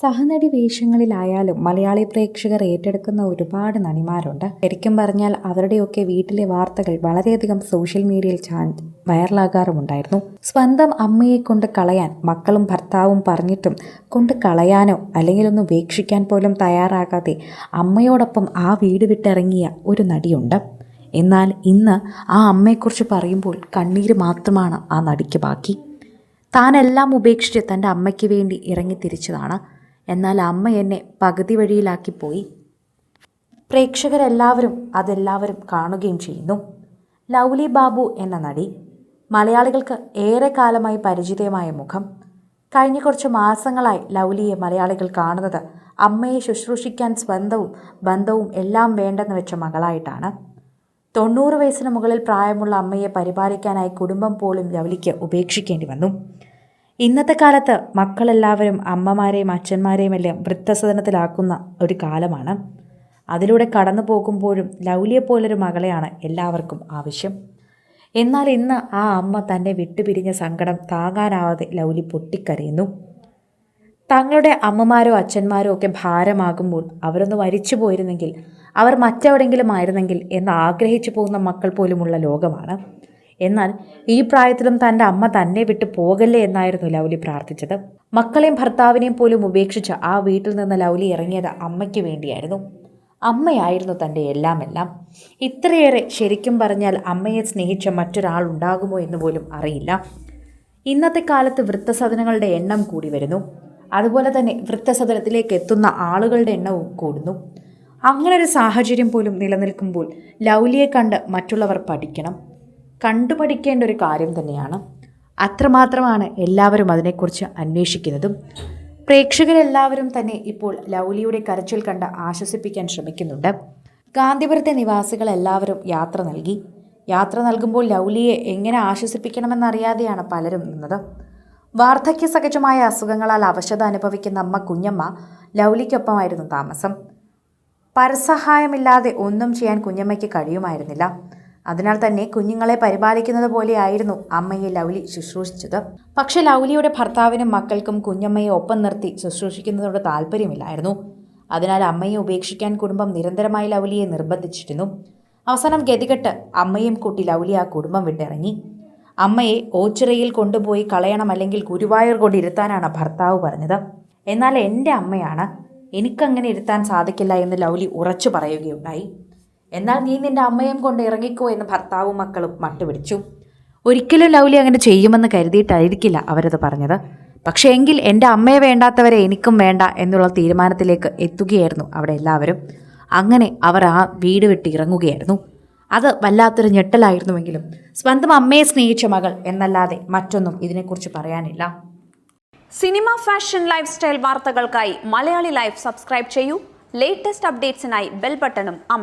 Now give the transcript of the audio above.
സഹനടി വേഷങ്ങളിലായാലും മലയാളി പ്രേക്ഷകർ ഏറ്റെടുക്കുന്ന ഒരുപാട് നടിമാരുണ്ട്. ശരിക്കും പറഞ്ഞാൽ അവരുടെയൊക്കെ വീട്ടിലെ വാർത്തകൾ വളരെയധികം സോഷ്യൽ മീഡിയയിൽ ചാൻ വൈറലാകാറുമുണ്ടായിരുന്നു. സ്വന്തം അമ്മയെ കൊണ്ട് കളയാൻ മക്കളും ഭർത്താവും പറഞ്ഞിട്ടും കൊണ്ട് കളയാനോ അല്ലെങ്കിൽ ഒന്ന് ഉപേക്ഷിക്കാൻ പോലും തയ്യാറാകാതെ അമ്മയോടൊപ്പം ആ വീട് വിട്ടിറങ്ങിയ ഒരു നടിയുണ്ട്. എന്നാൽ ഇന്ന് ആ അമ്മയെക്കുറിച്ച് പറയുമ്പോൾ കണ്ണീര് മാത്രമാണ് ആ നടിക്ക് ബാക്കി. താനെല്ലാം ഉപേക്ഷിച്ച് തന്റെ അമ്മയ്ക്ക് വേണ്ടി ഇറങ്ങി തിരിച്ചതാണ്. എന്നാൽ അമ്മ എന്നെ പകുതി വഴിയിലാക്കിപ്പോയി. പ്രേക്ഷകരെല്ലാവരും അതെല്ലാവരും കാണുകയും ചെയ്യുന്നു. ലൗലി ബാബു എന്ന നടി മലയാളികൾക്ക് ഏറെ കാലമായി പരിചിതമായ മുഖം. കഴിഞ്ഞ കുറച്ച് മാസങ്ങളായി ലൗലിയെ മലയാളികൾ കാണുന്നത് അമ്മയെ ശുശ്രൂഷിക്കാൻ സ്വന്തവും ബന്ധവും എല്ലാം വേണ്ടെന്ന് വെച്ച മകളായിട്ടാണ്. തൊണ്ണൂറ് വയസ്സിന് മുകളിൽ പ്രായമുള്ള അമ്മയെ പരിപാലിക്കാനായി കുടുംബം പോലും ലൗലിക്ക് ഉപേക്ഷിക്കേണ്ടി വന്നു. ഇന്നത്തെ കാലത്ത് മക്കളെല്ലാവരും അമ്മമാരെയും അച്ഛന്മാരെയും എല്ലാം വൃദ്ധസദനത്തിലാക്കുന്ന ഒരു കാലമാണ്. അതിലൂടെ കടന്നു പോകുമ്പോഴും ലൗലിയെ പോലൊരു മകളെയാണ് എല്ലാവർക്കും ആവശ്യം. എന്നാൽ ഇന്ന് ആ അമ്മ തന്നെ വിട്ടുപിരിഞ്ഞ സങ്കടം താങ്ങാനാവാതെ ലൗലി പൊട്ടിക്കരയുന്നു. തങ്ങളുടെ അമ്മമാരോ അച്ഛന്മാരോ ഒക്കെ ഭാരമാകുമ്പോൾ അവരൊന്ന് മരിച്ചു പോയിരുന്നെങ്കിൽ അവർ മറ്റെവിടെങ്കിലും ആയിരുന്നെങ്കിൽ എന്ന് ആഗ്രഹിച്ചു പോകുന്ന മക്കൾ പോലുമുള്ള ലോകമാണ്. എന്നാൽ ഈ പ്രായത്തിലും തന്റെ അമ്മ തന്നെ വിട്ടു പോകല്ലേ എന്നായിരുന്നു ലൗലി പ്രാർത്ഥിച്ചത്. മക്കളെയും ഭർത്താവിനെയും പോലും ഉപേക്ഷിച്ച് ആ വീട്ടിൽ നിന്ന് ലൗലി ഇറങ്ങിയത് അമ്മയ്ക്ക് വേണ്ടിയായിരുന്നു. അമ്മയായിരുന്നു തന്റെ എല്ലാം എല്ലാം ഇത്രയേറെ ശരിക്കും പറഞ്ഞാൽ അമ്മയെ സ്നേഹിച്ച മറ്റൊരാൾ ഉണ്ടാകുമോ എന്ന് പോലും അറിയില്ല. ഇന്നത്തെ കാലത്ത് വൃത്തസദനങ്ങളുടെ എണ്ണം കൂടി വരുന്നു. അതുപോലെ തന്നെ വൃത്തസദനത്തിലേക്ക് എത്തുന്ന ആളുകളുടെ എണ്ണവും കൂടുന്നു. അങ്ങനൊരു സാഹചര്യം പോലും നിലനിൽക്കുമ്പോൾ ലൗലിയെ കണ്ട് മറ്റുള്ളവർ പഠിക്കണം. കണ്ടുപഠിക്കേണ്ട ഒരു കാര്യം തന്നെയാണ്. അത്രമാത്രമാണ് എല്ലാവരും അതിനെക്കുറിച്ച് അന്വേഷിക്കുന്നതും. പ്രേക്ഷകരെല്ലാവരും തന്നെ ഇപ്പോൾ ലൗലിയുടെ കരച്ചിൽ കണ്ട് ആശ്വസിപ്പിക്കാൻ ശ്രമിക്കുന്നുണ്ട്. ഗാന്ധിപുരത്തെ നിവാസികളെല്ലാവരും യാത്ര നൽകി. യാത്ര നൽകുമ്പോൾ ലൗലിയെ എങ്ങനെ ആശ്വസിപ്പിക്കണമെന്നറിയാതെയാണ് പലരും നിന്നത്. വാർദ്ധക്യ സഹജമായ അസുഖങ്ങളാൽ അവശത അനുഭവിക്കുന്ന അമ്മ കുഞ്ഞമ്മ ലൗലിക്കൊപ്പമായിരുന്നു താമസം. പരസഹായമില്ലാതെ ഒന്നും ചെയ്യാൻ കുഞ്ഞമ്മയ്ക്ക് കഴിയുമായിരുന്നില്ല. അതിനാൽ തന്നെ കുഞ്ഞുങ്ങളെ പരിപാലിക്കുന്നത് പോലെയായിരുന്നു അമ്മയെ ലൗലി ശുശ്രൂഷിച്ചത്. പക്ഷേ ലൗലിയുടെ ഭർത്താവിനും മക്കൾക്കും കുഞ്ഞമ്മയെ ഒപ്പം നിർത്തി ശുശ്രൂഷിക്കുന്നതോട് താല്പര്യമില്ലായിരുന്നു. അതിനാൽ അമ്മയെ ഉപേക്ഷിക്കാൻ കുടുംബം നിരന്തരമായി ലൗലിയെ നിർബന്ധിച്ചിരുന്നു. അവസാനം ഗതികെട്ട് അമ്മയും കൂട്ടി ലൗലി ആ കുടുംബം വിട്ടിറങ്ങി. അമ്മയെ ഓച്ചിറയിൽ കൊണ്ടുപോയി കളയണം അല്ലെങ്കിൽ ഗുരുവായൂർ കൊണ്ട് ഇരുത്താനാണ് ഭർത്താവ് പറഞ്ഞത്. എന്നാൽ എന്റെ അമ്മയാണ് എനിക്കങ്ങനെ ഇരുത്താൻ സാധിക്കില്ല എന്ന് ലൗലി ഉറച്ചു പറയുകയുണ്ടായി. എന്നാൽ നീ നിന്റെ അമ്മയും കൊണ്ട് ഇറങ്ങിക്കോ എന്ന് ഭർത്താവും മക്കളും മട്ടുപിടിച്ചു. ഒരിക്കലും ലൗലി അങ്ങനെ ചെയ്യുമെന്ന് കരുതിയിട്ടായിരിക്കില്ല അവരത് പറഞ്ഞത്. പക്ഷേ എങ്കിൽ എന്റെ അമ്മയെ വേണ്ടാത്തവരെ എനിക്കും വേണ്ട എന്നുള്ള തീരുമാനത്തിലേക്ക് എത്തുകയായിരുന്നു അവിടെ എല്ലാവരും. അങ്ങനെ അവർ ആ വീട് വിട്ട് ഇറങ്ങുകയായിരുന്നു. അത് വല്ലാത്തൊരു ഞെട്ടലായിരുന്നുവെങ്കിലും സ്വന്തം അമ്മയെ സ്നേഹിച്ച മകൾ എന്നല്ലാതെ മറ്റൊന്നും ഇതിനെക്കുറിച്ച് പറയാനില്ല. സിനിമ ഫാഷൻ ലൈഫ് സ്റ്റൈൽ വാർത്തകൾക്കായി മലയാളി ലൈഫ് സബ്സ്ക്രൈബ് ചെയ്യൂ. ലേറ്റസ്റ്റ് അപ്ഡേറ്റ്സിനായി ബെൽ ബട്ടണും അമർ